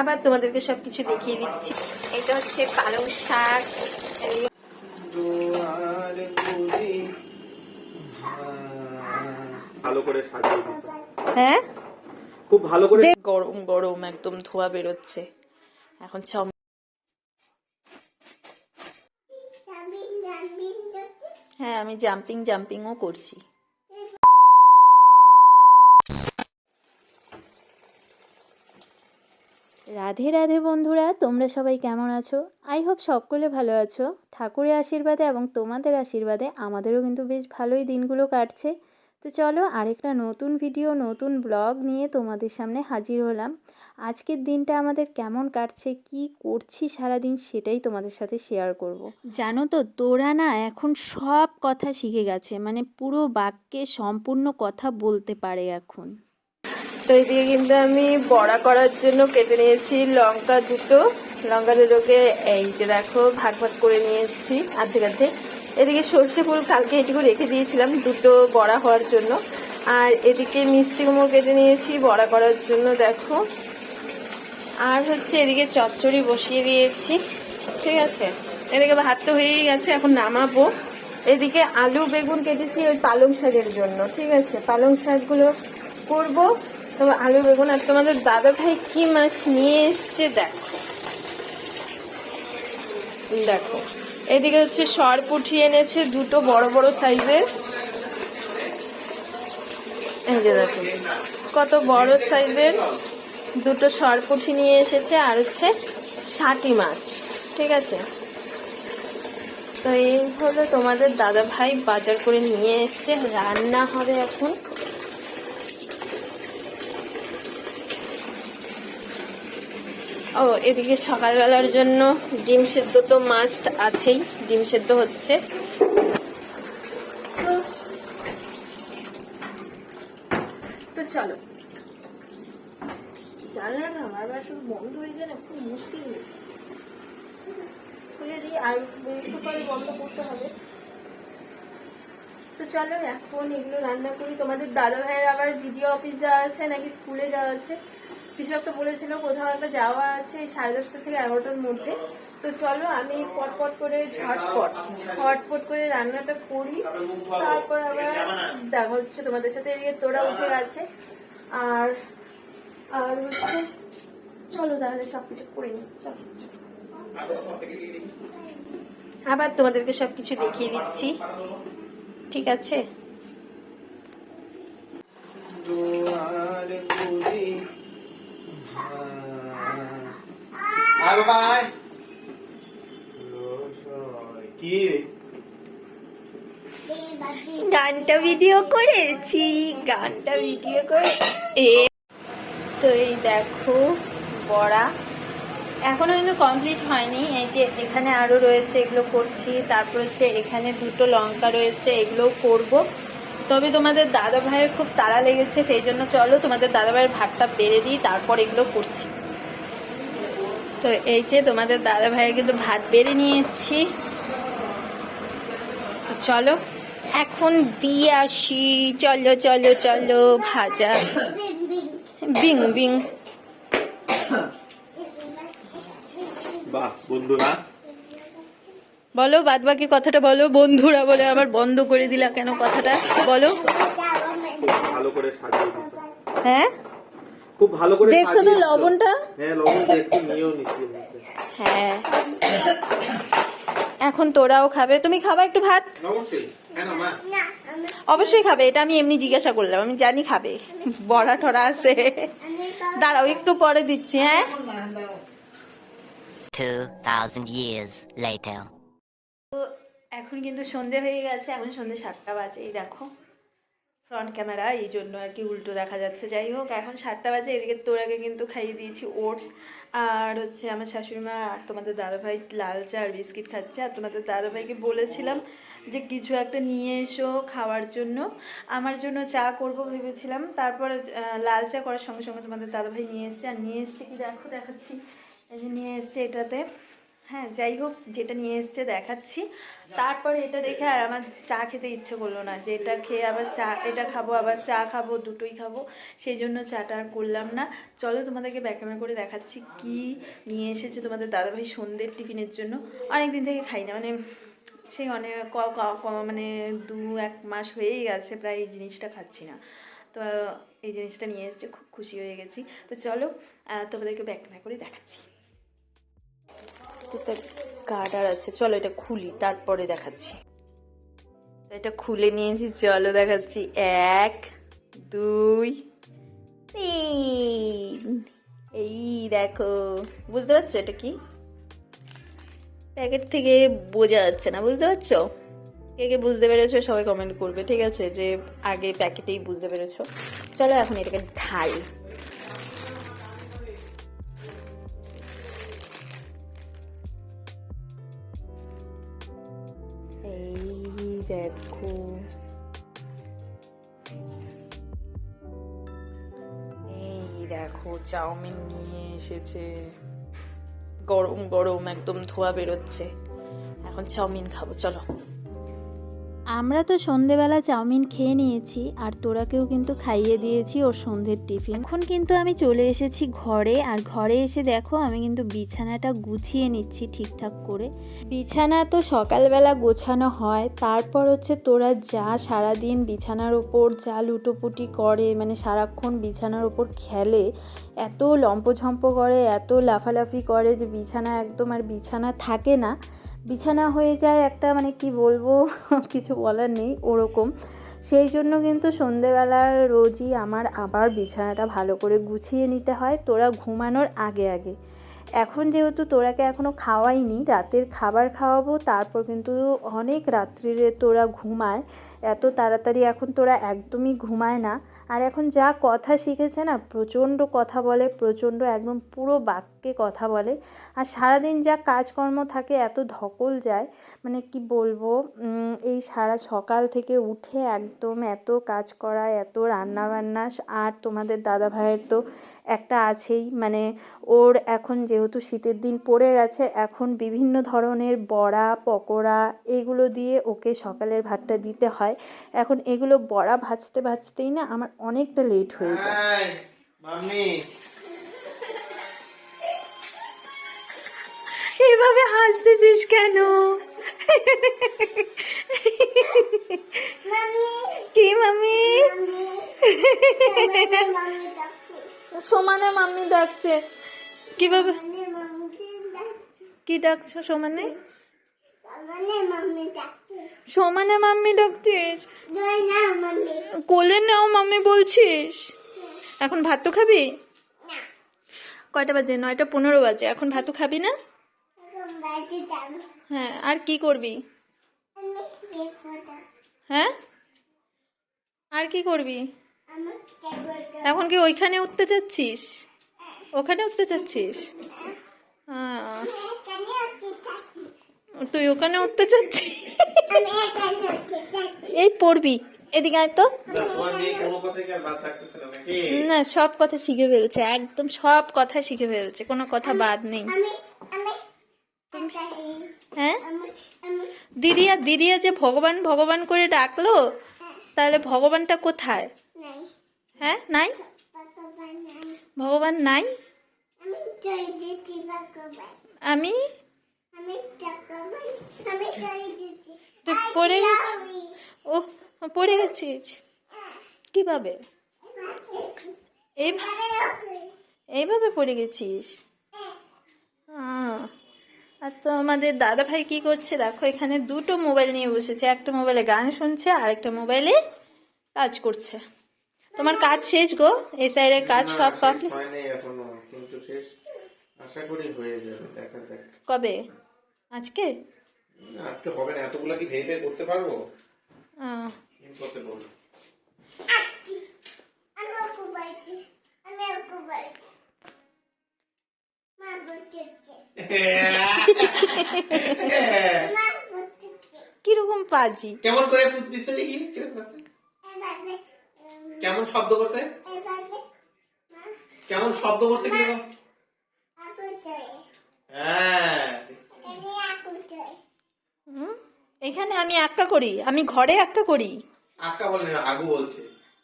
আবার তোমাদেরকে সব কিছু দেখিয়ে দিচ্ছি। এটা হচ্ছে পালং শাক। ভালো করে সাজিয়ে হ্যাঁ? খুব ভালো করে গরম গরম একদম ধোয়া বেরোচ্ছে। এখন হ্যাঁ আমি জাম্পিং জাম্পিংও করছি। রাধে রাধে বন্ধুরা, তোমরা সবাই কেমন আছো? আই হোপ সকলে ভালো আছো। ঠাকুরের আশীর্বাদে এবং তোমাদের আশীর্বাদে আমাদেরও কিন্তু বেশ ভালোই দিনগুলো কাটছে। তো চলো আরেকটা নতুন ভিডিও নতুন ব্লগ নিয়ে তোমাদের সামনে হাজির হলাম। আজকের দিনটা আমাদের কেমন কাটছে, কি করছি সারাদিন সেটাই তোমাদের সাথে শেয়ার করব। জানো তো, তোরা না এখন সব কথা শিখে গেছে মানে পুরো বাক্যে সম্পূর্ণ কথা বলতে পারে এখন। তো এদিকে কিন্তু আমি বড়া করার জন্য কেটে নিয়েছি লঙ্কা দুটো। লঙ্কা দুটোকে এই যে দেখো ভাগ ভাগ করে নিয়েছি আর্ধেক আর্ধেক। এদিকে সর্ষে ফুল কালকে এটুকু রেখে দিয়েছিলাম দুটো বড়া হওয়ার জন্য। আর এদিকে মিষ্টি কুমড়ো কেটে নিয়েছি বড়া করার জন্য দেখো। আর হচ্ছে এদিকে চচ্চড়ি বসিয়ে দিয়েছি, ঠিক আছে? এদিকে ভাত তো হয়েই গেছে, এখন নামাবো। এদিকে আলু বেগুন কেটেছি ওই পালং শাকের জন্য, ঠিক আছে? পালং শাকগুলো করব। তো আলু, বেগুন, আর তোমাদের দাদা ভাই কি মাছ নিয়ে এসছে দেখো। দেখো, এদিকে হচ্ছে সর পুঠি এনেছে দুটো বড় বড় সাইজের। এই যে দেখো, কত বড় সাইজের দুটো সরপুঠি নিয়ে এসেছে, আর হচ্ছে ষাটি মাছ, ঠিক আছে? তো এই হলো তোমাদের দাদা ভাই বাজার করে নিয়ে এসছে, রান্না হবে এখন। ও, এদিকে সকালবেলার জন্য ডিম সেদ্ধ তো মাস্ট আছেই, ডিম সেদ্ধ হচ্ছে। তো- চলো। জানলাটা বারবার শুধু বন্ধ হয়ে যায় না খুব মুশকিল খুলে দিই আর পরে বন্ধ করতে হবে। তো চলো, এখন এগুলো রান্না করি। তোমাদের দাদা ভাইয়ের আবার ভিডিও অফিস যাওয়া আছে নাকি স্কুলে যাওয়া আছে? কিছু একটা বলেছিল, কোথাও একটা যাওয়া আছে সাড়ে দশটা থেকে এগারোটার মধ্যে। তো চলো আমি পটপট করে ঝটপট ঝটপট করে রান্নাটা করি। তারপর আবার দেখা হচ্ছে তোমাদের সাথে এদিকে তোরা উঠে গেছে। আর আর হচ্ছে, চলো তাহলে সবকিছু করে নিই, চলো। আবার তোমাদেরকে সবকিছু দেখিয়ে দিচ্ছি। ঠিক আছে? দুয়ার খুলি আয় রসয়। কি? গানটা ভিডিও করেছি, গানটা ভিডিও করে এ, তো এই দেখো, বড়া। এখনও কিন্তু কমপ্লিট হয়নি। এই যে এখানে আরও রয়েছে, এগুলো করছি। তারপর হচ্ছে এখানে দুটো লঙ্কা রয়েছে এগুলো করব। তবে তোমাদের দাদা ভাইয়ের খুব তাড়া লেগেছে, সেই জন্য চলো তোমাদের দাদা ভাইয়ের ভাতটা বেড়ে দিই, তারপর এগুলো করছি। তো এই যে তোমাদের দাদা ভাইয়ের কিন্তু ভাত বেড়ে নিয়েছি। তো চলো, এখন দিয়ে আসি। চলো চলো চলো, ভাজা। বিং বিং। বাহ, বন্ধুরা বলো বাদ বাকি কথাটা বলো বন্ধুরা বলে আবার বন্ধ করে দিলা কেন কথাটা? বলো। ভালো করে সাজিয়ে হ্যাঁ? খুব ভালো করে দেখছ তো লবণটা? হ্যাঁ লবণ দেখছি নিচ্ছি হ্যাঁ। এখন তোরাও খাবে। তুমি খাবা একটু ভাত? অবশ্যই। অবশ্যই খাবে এটা আমি এমনি জিজ্ঞাসা করলাম। আমি জানি খাবে। বড়া টড়া আছে। দাঁড়াও একটু পরে দিচ্ছি হ্যাঁ? 2,000 years later. তো এখন কিন্তু সন্ধে হয়ে গেছে, এখন সন্ধে সাতটা বাজে, এই দেখো। ফ্রন্ট ক্যামেরা এই জন্য আর কি উল্টো দেখা যাচ্ছে। যাই হোক, এখন সাতটা বাজে, এদিকে তোর আগে কিন্তু খাইয়ে দিয়েছি ওটস। আর হচ্ছে আমার শাশুড়ি মা আর তোমাদের দাদাভাই লাল চা আর বিস্কিট খাচ্ছে। আর তোমাদের দাদাভাইকে বলেছিলাম যে কিছু একটা নিয়ে এসো খাওয়ার জন্য। আমার জন্য চা করব ভেবেছিলাম। তারপর লাল চা করার সঙ্গে সঙ্গে তোমাদের দাদাভাই নিয়ে এসছে। আর নিয়ে এসছে কি দেখো, দেখাচ্ছি। এই যে নিয়ে এসছে এটাতে। হ্যাঁ যাই হোক, যেটা নিয়ে এসছে দেখাচ্ছি। তারপরে এটা দেখে আর আমার চা খেতে ইচ্ছে করল না, যে এটা খেয়ে আবার চা, এটা খাব, আবার চা খাব, দুটোই খাব। সেই জন্য চাটা আর করলাম না। চলো তোমাদেরকে ব্যাক করে দেখাচ্ছি কি নিয়ে এসেছে তোমাদের দাদাভাই সন্ধ্যের টিফিনের জন্য। অনেক দিন থেকে খাই না মানে সেই অনেক ক- মানে দু এক মাস হয়েই গেছে, প্রায় এই জিনিসটা খাচ্ছি না। তো এই জিনিসটা নিয়ে এসেছে, খুব খুশি হয়ে গেছি। তো চলো তোমাদেরকে ব্যাক করে দেখাচ্ছি। এটা গার্ডার আছে। চলো এটা খুলি, তারপরে দেখাচ্ছি। এটা খুলে নিয়েছি, চলো দেখাচ্ছি। এক, দুই, তিন। এই দেখো, বুঝতে পারছ এটা কি? প্যাকেট থেকে বোঝা যাচ্ছে না, বুঝতে পারছ? কে কে বুঝতে পেরেছ সবাই কমেন্ট করবে, ঠিক আছে? যে আগে প্যাকেটেই বুঝতে পেরেছ। চলো এখন এটাকে ঢাল। দেখো এই দেখো, চাউমিন নিয়ে এসেছে। গরম গরম একদম ধোয়া বেরোচ্ছে। এখন চাউমিন খাব, চলো। আমরা তো সন্ধেবেলা চাউমিন খেয়ে নিয়েছি আর তোরাকেও কিন্তু খাইয়ে দিয়েছি ওর সন্ধ্যের টিফিন। এখন কিন্তু আমি চলে এসেছি ঘরে আর ঘরে এসে দেখো আমি কিন্তু বিছানাটা গুছিয়ে নিচ্ছি ঠিকঠাক করে। বিছানা তো সকালবেলা গোছানো হয়, তারপর হচ্ছে তোরা যা সারাদিন বিছানার ওপর যা লুটোপুটি করে মানে সারাক্ষণ বিছানার ওপর খেলে এত লম্পঝম্প করে, এত লাফালাফি করে যে বিছানা একদম আর বিছানা থাকে না। বিছানা হয়ে যায় একটা মানে কি বলব, কিছু বলার নেই ওরকম। সেই জন্য কিন্তু সন্ধেবেলার রোজই আমার আবার বিছানাটা ভালো করে গুছিয়ে নিতে হয়, তোরা ঘুমানোর আগে আগে। এখন যেহেতু তোরাকে এখনও খাওয়াইনি, রাতের খাবার খাওয়াবো, তারপর কিন্তু অনেক রাত্রিরে তোরা ঘুমায়। এত তাড়াতাড়ি এখন তোরা একদমই ঘুমায় না। আর এখন যা কথা শিখেছে না, প্রচণ্ড কথা বলে, প্রচণ্ড একদম পুরো বাক্যে কথা বলে। আর সারাদিন যা কাজকর্ম থাকে, এত ধকল যায় মানে কি বলব এই সারা সকাল থেকে উঠে একদম এত কাজ করা, এত রান্না বান্না আর তোমাদের দাদা ভাইয়ের তো একটা আছেই। মানে ওর এখন যেহেতু শীতের দিন পড়ে গেছে এখন বিভিন্ন ধরনের বড়া পকোড়া এগুলো দিয়ে ওকে সকালের ভাতটা দিতে হয়। এখন এগুলো বড়া ভাজতে ভাজতেই না আমার অনেকটা লেট হয়ে যায়। এইভাবে হাসতেছিস কেন কি মামি সমানে মাম্মি ডাকছে। কীভাবে? কি ডাকছো সমানে? সমানে মাম্মি ডাকছিস? কোলে নাও মাম্মি বলছিস। এখন ভাত তো খাবি কয়টা বাজে? নয়টা পনেরো বাজে। এখন ভাত তো খাবি না? হ্যাঁ আর কি করবি? হ্যাঁ? আর কি করবি? এখন কি ওইখানে উঠতে চাচ্ছিস? ওখানে উঠতে চাচ্ছিস? তুই ওখানে উঠতে চাচ্ছিস? এই পড়বি। এদিকে আয় তো। না, সব কথা শিখে ফেলছে, একদম সব কথা শিখে ফেলছে, কোনো কথা বাদ নেই। হ্যাঁ? দিদিয়া দিদিয়া যে ভগবান ভগবান করে ডাকলো, তাহলে ভগবানটা কোথায়? হ্যাঁ নাই? ভগবান নাই? আমি? পড়ে গেছিস? ও পড়ে গেছিস? কীভাবে? এই এইভাবে পড়ে গেছিস? আর তো আমাদের দাদা ভাই কি করছে? দেখো, এখানে দুটো মোবাইল নিয়ে বসেছে। একটা মোবাইলে গান শুনছে আর একটা মোবাইলে কাজ করছে। তোমার কাজ শেষ গো এই সাইডের কাজ সব কমপ্লিট হয়নি এখনও কিন্তু শেষ। আশা করি হয়ে যাবে দেখা যাক। কবে? আজকে? আজকে হবে না এতগুলা কি ভেবে করতে পারব? ইম্পসিবল কীরকম পাজি? কেমন করে পুত দিছে দেখি কীরকম? কেমন শব্দ করছে? কেমন শব্দ করছে কীরকম হ্যাঁ। এখানে আমি একা করি আমি ঘরে একা করি। আক্কা বলে না আগু বলছে।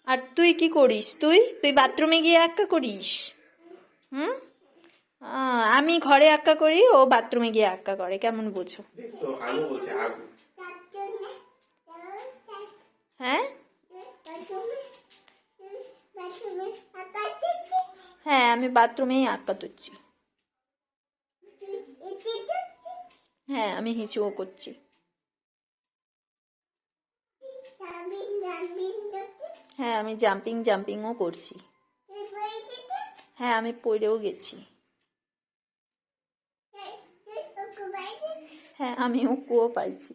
আর তুই কি করিস? তুই? তুই বাথরুমে গিয়ে একা করিস? হুম? আমি ঘরে একা করি ও বাথরুমে গিয়ে একা করে কেমন বুঝো? দেখছ আগু বলছে আগু। হ্যাঁ? হ্যাঁ আমি বাথরুমেই আটকা তুচ্ছি হ্যাঁ আমি হিচুও করছি। হ্যাঁ আমি জাম্পিং, জাম্পিংও করছি। হ্যাঁ আমি পড়েও গেছি। হ্যাঁ আমিও কুয়ো পাইছি।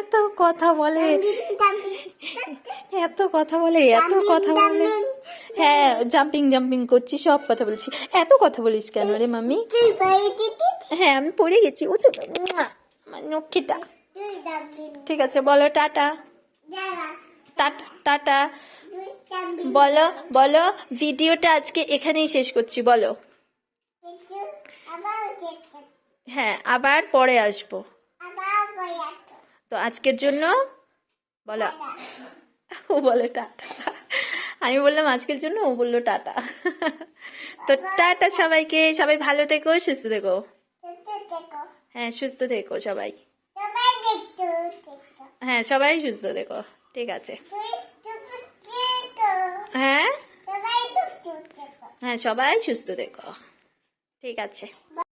এত কথা বলে। এত কথা বলে, এত কথা বলে। হ্যাঁ জাম্পিং জাম্পিং করছি, সব কথা বলছি। এত কথা বলিস কেন রে মামি হ্যাঁ আমি পড়ে গেছি, উঁচু। নক্ষিটা ঠিক আছে, বলো, টাটা। Tata tata. বলো বলো, ভিডিওটা আজকে এখানেই শেষ করছি, বলো। হ্যাঁ আবার পরে আসব। তো আজকের জন্য বলো। ও বলে টাটা। আমি বললাম আজকের জন্য ও বলল টাটা। তো টাটা সবাইকে, সবাই ভালো থেকো, সুস্থ থেকো। হ্যাঁ সুস্থ থেকো সবাই। হ্যাঁ সবাই সুস্থ থেকো, ঠিক আছে। হ্যাঁ? হ্যাঁ সবাই সুস্থ থেকো, ঠিক আছে।